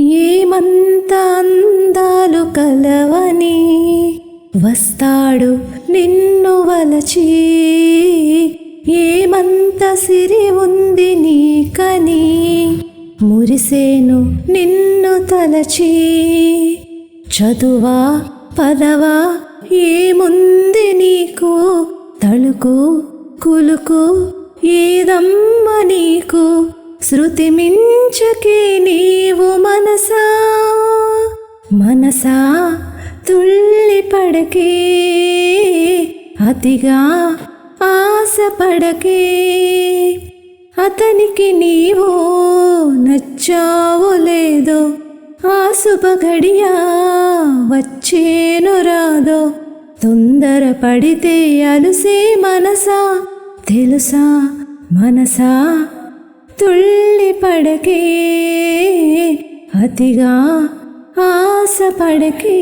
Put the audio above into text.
ఏమంత అందాలు కలవని వస్తాడు నిన్ను వలచి. ఏమంత సిరి ఉంది నీకని మురిసేను నిన్ను తలచి. చదువా పదవా ఏముంది నీకు? తళుకు కులుకు ఏదమ్మ నీకు? శృతి మించకే నీవు మనసా మనసా తుల్లి పడకే అతిగా ఆశపడకే. అతనికి నీవు నచ్చావో లేదో ఆ శుభగడియా వచ్చేను రాదో. తొందర పడితే అలుసే మనసా తెలుసా మనసా తుళ్ళి పడకే. అతిగా ఆశ పడకే